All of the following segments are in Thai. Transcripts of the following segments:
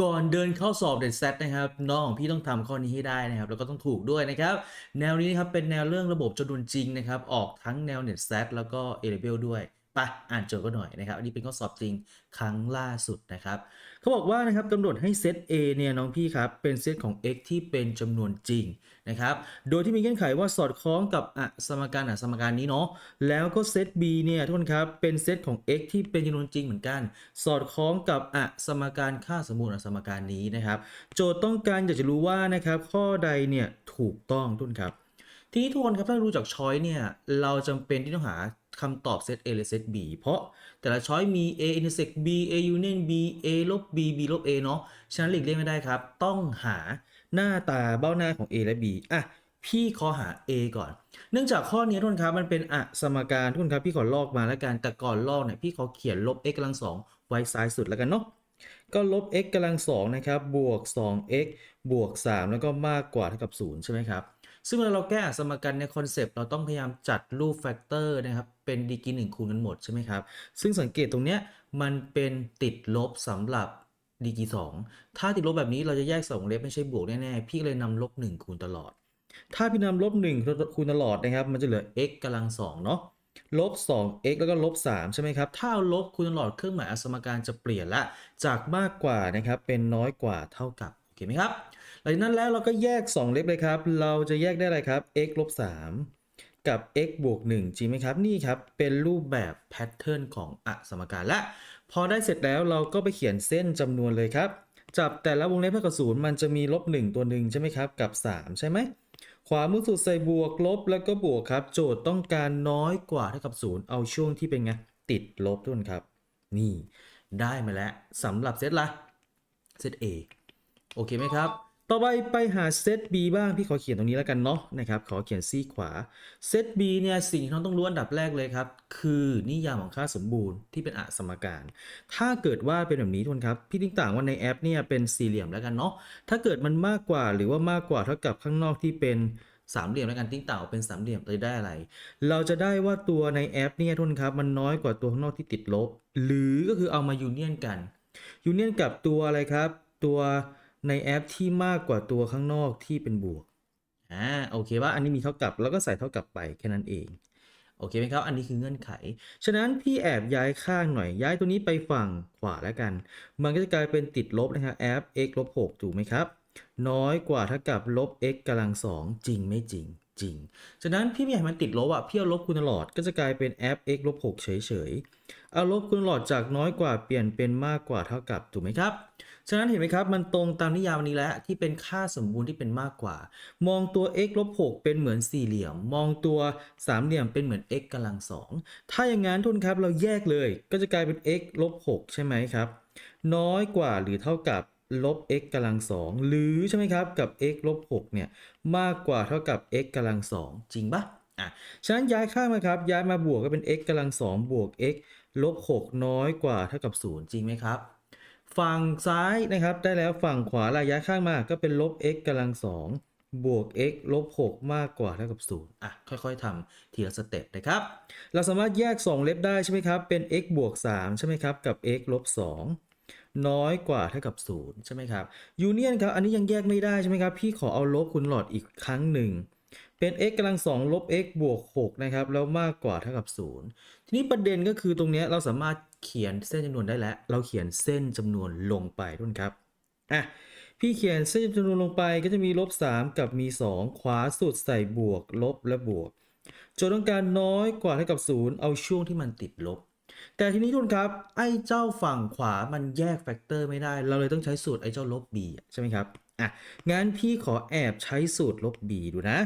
ก่อนเดินเข้าสอบเด็ดแซดนะครับน้องของพี่ต้องทำข้อนี้ให้ได้นะครับ แล้วก็ต้องถูกด้วยนะครับ แนวนี้นะครับเป็นแนวเรื่องระบบจำนวนจริงนะครับ ออกทั้งแนวเน็ตแซดแล้วก็เอเลเบลด้วย ปอ่านโจทย์ก็หน่อยนะครับ อันนี้เป็นข้อสอบจริงครั้งล่าสุดนะครับเขาบอกว่านะครับกำหนดให้เซต A เนี่ยน้องพี่ครับ เป็นเซตของ x ที่เป็นจำนวนจริงนะครับ โดยที่มีเงื่อนไขว่าสอดคล้องกับอะสมการอะสมการนี้เนาะ แล้วก็เซต B เนี่ยทุกคนครับ เป็นเซตของ x ที่เป็นจำนวนจริงเหมือนกัน สอดคล้องกับอะสมการค่าสมมูลอะสมการนี้นะครับ โจทย์ต้องการอยากจะรู้ว่านะครับข้อใดเนี่ยถูกต้องทุกคนครับทีนี้ทุกคนครับถ้ารู้จากช้อยเนี่ยเราจำเป็นที่ต้องหา คำตอบเซต A และเซต B เพราะแต่ละช้อยมี A intersect B A union B A ลบ B B ลบ A เนาะฉะนั้นหลีกเลี่ยงไม่ได้ครับ ต้องหาหน้าตาเบ้าหน้าของ A และ B อะพี่ขอหา A ก่อน เนื่องจากข้อนี้ทุกคนครับมันเป็นอะสมการทุกคนครับพี่ขอลอกมาแล้วกันแต่ก่อนลอกเนี่ยพี่ขอเขียนลบ x กำลังสองไว้ซ้ายสุดแล้วกันเนาะก็ลบ x กำลังสองนะครับบวก 2x บวก 3 แล้วก็มากกว่าเท่ากับ 0 ใช่ไหมครับ ซึ่งเวลาเราแก้สมการในคอนเซปต์เราต้องพยายามจัดรูปแฟกเตอร์นะครับ เป็นดีกรีหนึ่งคูณกันหมดใช่ไหมครับ ซึ่งสังเกตตรงเนี้ยมันเป็นติดลบสำหรับดีกรีสองถ้าติดลบแบบนี้เราจะแยกสองเล็บไม่ใช่บวกแน่ๆ พี่เลยนำลบ1คูณตลอด ถ้าพี่นำลบ1คูณตลอดนะครับ มันจะเหลือ x กำลังสองเนาะลบ 2x แล้วก็ลบ 3 ใช่ไหมครับ ถ้าลบคูณตลอดเครื่องหมายอสมการจะเปลี่ยนละ จากมากกว่านะครับเป็นน้อยกว่าเท่ากับ โอเคไหมครับ จากนั้นแล้วเราก็แยก 2 เล็บเลยครับ เราจะแยกได้อะไรครับ x ลบ3กับ x บวก1จริงไหมครับ นี่ครับเป็นรูปแบบแพทเทิร์นของอสมการและพอได้เสร็จแล้วเราก็ไปเขียนเส้นจำนวนเลยครับ จับแต่ละวงเล็บเท่ากับศูนย์มันจะมีลบ1ตัวหนึ่งใช่ไหมครับ กับ 3 ใช่ไหมขวามือสุดใส่บวกลบแล้วก็บวกครับ โจทย์ต้องการน้อยกว่าเท่ากับศูนย์เอาช่วงที่เป็นไงติดลบทุกคนครับ นี่ได้มาแล้วสำหรับเซตละเซต A โอเคไหมครับ ต่อไปไปหาเซต B บ้างพี่ขอเขียนตรงนี้แล้วกันเนาะนะครับขอเขียนซีขวาเซต B เนี่ยสิ่งที่เราต้องรู้อันดับแรกเลยครับ คือนิยามของค่าสมบูรณ์ที่เป็นอสมการ ถ้าเกิดว่าเป็นแบบนี้ทุกคนครับพี่ติ้งต่างว่าในแอปเนี่ยเป็นสี่เหลี่ยมแล้วกันเนาะถ้าเกิดมันมากกว่าหรือว่ามากกว่าเท่ากับข้างนอกที่เป็นสามเหลี่ยมแล้วกันติ้งต่างเป็นสามเหลี่ยมเราจะได้อะไร เราจะได้ว่าตัวในแอปเนี่ยทุนครับมันน้อยกว่าตัวข้างนอกที่ติดลบ หรือก็คือเอามายูเนียนกันยูเนียนกับตัวอะไรครับ ตัว ในแอปที่มากกว่าตัวข้างนอกที่เป็นบวกอ่าโอเคว่าอันนี้มีเท่ากับแล้วก็ใส่เท่ากับไปแค่นั้นเองโอเคไหมครับ อันนี้คือเงื่อนไข ฉะนั้นพี่แอบย้ายข้างหน่อย ย้ายตัวนี้ไปฝั่งขวาแล้วกัน มันก็จะกลายเป็นติดลบนะครับ f x ลบ6ถูกไหมครับ น้อยกว่าเท่ากับลบ x กำลังสองจริงไม่จริง จริง ฉะนั้นพี่ไม่อยากมันติดลบอะพี่เอาลบคูณตลอดก็จะกลายเป็น f x ลบ6เฉยๆ เอาลบคูณตลอดจากน้อยกว่าเปลี่ยนเป็นมากกว่าเท่ากับถูกไหมครับ ฉะนั้นเห็นไหมครับมันตรงตามนิยามนี้แล้วที่เป็นค่าสมบูรณ์ที่เป็นมากกว่า มองตัว x ลบ6เป็นเหมือนสี่เหลี่ยม มองตัวสามเหลี่ยมเป็นเหมือน x กำลังสองถ้าอย่างนั้นทุนครับเราแยกเลย ก็จะกลายเป็น x ลบ6ใช่ไหมครับน้อยกว่าหรือเท่ากับ ลบ x กำลังสองหรือใช่ไหมครับกับ x ลบ6เนี่ยมากกว่าเท่ากับ x กำลังสองจริงปะอะฉะนั้นย้ายข้างมาครับย้ายมาบวกก็เป็น x กำลังสองบวก x ลบ6น้อยกว่าเท่ากับ 0 จริงไหมครับ ฝั่งซ้ายนะครับได้แล้วฝั่งขวาระยะข้างมาก็เป็นลบ x กำลังสองบวก x ลบ 6 มากกว่าเท่ากับ 0 อะ ค่อยๆทำทีละสเต็ปนะครับ เราสามารถแยก 2 เล็บได้ใช่ไหมครับ เป็น x บวก 3 ใช่ไหมครับ กับ x ลบ 2 น้อยกว่าเท่ากับ 0 ใช่ไหมครับยูเนียนครับอันนี้ยังแยกไม่ได้ใช่ไหมครับ พี่ขอเอาลบคูณหลอดอีกครั้งหนึ่งเป็น x กำลัง2ลบ x บวก 6 นะครับ แล้วมากกว่าเท่ากับ 0 ทีนี้ประเด็นก็คือตรงนี้เราสามารถเขียนเส้นจำนวนได้แล้ว เราเขียนเส้นจำนวนลงไปทุนครับอะพี่เขียนเส้นจำนวนลงไปก็จะมีลบ 3 กับมี 2 ขวาสุดใส่บวก ลบและบวกโจทย์ต้องการน้อยกว่าเท่ากับ 0 เอาช่วงที่มันติดลบ แต่ทีนี้ทุนครับ ไอ้เจ้าฝั่งขวามันแยกแฟกเตอร์ไม่ได้ เราเลยต้องใช้สูตรไอ้เจ้าลบ b ใช่ไหมครับอะงั้นพี่ขอแอบใช้สูตรลบ b ดูนะ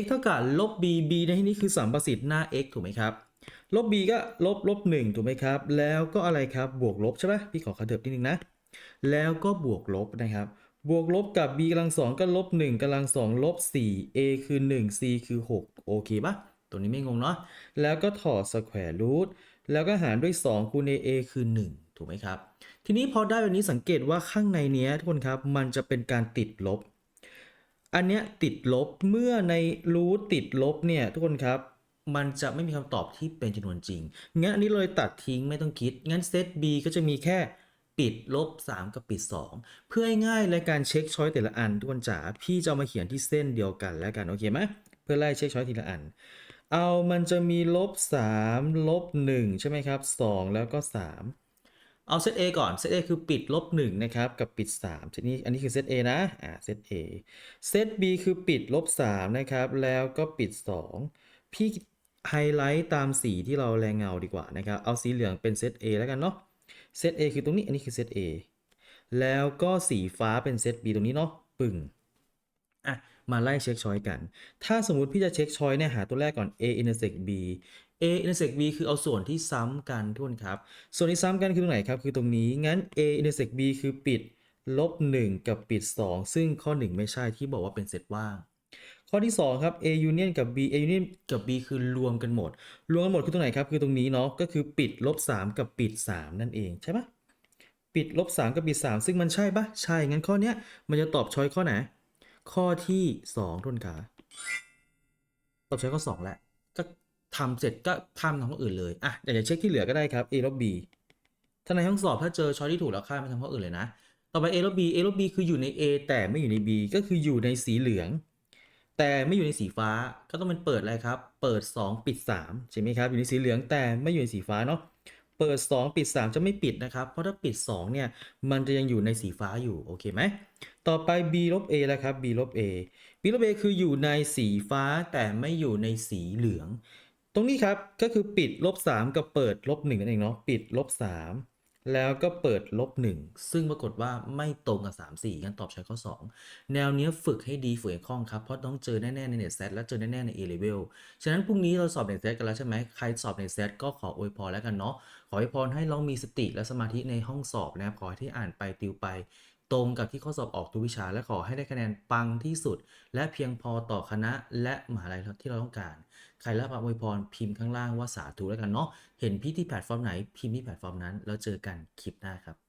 x เท่ากับลบ b b ในที่นี้คือสัมประสิทธิ์หน้า x ถูกไหมครับลบ b ก็ลบลบ1ถูกไหมครับ แล้วก็อะไรครับบวกลบใช่ไหมพี่ขอขยับนิดนึงนะ แล้วก็บวกลบนะครับ บวกลบกับ b กำลังสองก็ลบ1กำลังสองลบ4 a คือ 1 c คือ 6 โอเคปะ ตัวนี้ไม่งงเนาะแล้วก็ถอดสแควร์รูทแล้วก็หารด้วย 2 คูณ a a คือ 1 ถูกไหมครับ ทีนี้พอได้แบบนี้สังเกตว่าข้างในเนี้ยทุกคนครับมันจะเป็นการติดลบ อันเนี้ยติดลบเมื่อในรูทติดลบเนี่ยทุกคนครับมันจะไม่มีคำตอบที่เป็นจำนวนจริง งั้นอันนี้เลยตัดทิ้งไม่ต้องคิด งั้นเซต b ก็จะมีแค่ปิดลบ 3 กับปิด 2 เพื่อให้ง่ายในการเช็คช้อยแต่ละอันทุกคนจ๋าพี่จะมาเขียนที่เส้นเดียวกันแล้วกัน โอเคไหมเพื่อไล่เช็คช้อยทีละอัน เอามันจะมีลบ3ลบ1ใช่ไหมครับ2แล้วก็3เอาเซต A ก่อนเซต A คือปิดลบ1นะครับกับปิด3เซตนี้อันนี้คือเซต A นะอ่าเซต A เซต B คือปิดลบ3นะครับแล้วก็ปิด 2 พี่ไฮไลท์ตามสีที่เราแรงเงาดีกว่านะครับเอาสีเหลืองเป็นเซต A แล้วกันเนาะเซต A คือตรงนี้อันนี้คือเซต A แล้วก็สีฟ้าเป็นเซต B ตรงนี้เนาะปึ่งอะ มาไล่เช็คช้อยกัน ถ้าสมมุติพี่จะเช็คช้อยเนี่ยหาตัวแรกก่อน A intersect B A intersect B คือเอาส่วนที่ซ้ำกันทุกคนครับ ส่วนที่ซ้ำกันคือตรงไหนครับ คือตรงนี้ งั้น A intersect B คือปิดลบ 1 กับปิด 2 ซึ่งข้อ 1 ไม่ใช่ที่บอกว่าเป็นเซตว่าง ข้อที่ 2 ครับ A union กับ B A union กับ B คือรวมกันหมด รวมกันหมดคือตรงไหนครับ คือตรงนี้เนาะ ก็คือปิดลบ 3 กับปิด 3 นั่นเองใช่ปะปิดลบ3กับปิด 3 ซึ่งมันใช่ปะใช่ งั้นข้อเนี้ยมันจะตอบช้อยข้อไหน ข้อที่2ทุนขาตอบช้ข้อ2แหละก็ทำเสร็จก็ข้ามทำข้ออื่นเลยอะอยากจะเช็คที่เหลือก็ได้ครับ A ลบ B ถ้าในห้องสอบถ้าเจอช้อยที่ถูกแล้วข้ามไปทำข้ออื่นเลยนะ ต่อไป A ลบ B A ลบ B คืออยู่ใน A แต่ไม่อยู่ใน B ก็คืออยู่ในสีเหลือง แต่ไม่อยู่ในสีฟ้าก็ต้องเป็นเปิดอะไรครับ เปิด 2 ปิด 3 ใช่ไหมครับ อยู่ในสีเหลืองแต่ไม่อยู่ในสีฟ้าเนาะ เปิด 2 ปิด 3 จะไม่ปิดนะครับ เพราะถ้าปิด 2 เนี่ย มันจะยังอยู่ในสีฟ้าอยู่ โอเคไหม ต่อไป b ลบ a แล้วครับ b ลบ a b ลบ a คืออยู่ในสีฟ้าแต่ไม่อยู่ในสีเหลือง ตรงนี้ครับ ก็คือปิดลบ3กับเปิดลบ1นั่นเองเนาะ ปิดลบ3 แล้วก็เปิดลบ 1 ซึ่งปรากฏว่าไม่ตรงกับ 3 4กันตอบใช้ข้อ 2 แนวเนี้ยฝึกให้ดีฝึกให้คล่องครับ เพราะต้องเจอแน่ ๆ ในเน็ตเซตและเจอแน่ ๆ ใน A level ฉะนั้นพรุ่งนี้เราสอบเน็ตเซตกันแล้วใช่ไหมใครสอบเน็ตเซตก็ขออวยพรแล้วกันเนาะขออวยพรให้เรามีสติและสมาธิในห้องสอบนะครับขอให้ที่อ่านไปติวไป ตรงกับที่ข้อสอบออกทุกวิชา และขอให้ได้คะแนนปังที่สุด และเพียงพอต่อคณะและมหาลัยที่เราต้องการ ใครรับอวยพรพิมพ์ข้างล่างว่าสาธุแล้วกันเนาะเห็นพี่ที่แพลตฟอร์มไหนพิมพ์ที่แพลตฟอร์มนั้นแล้วเจอกันคลิปหน้าครับ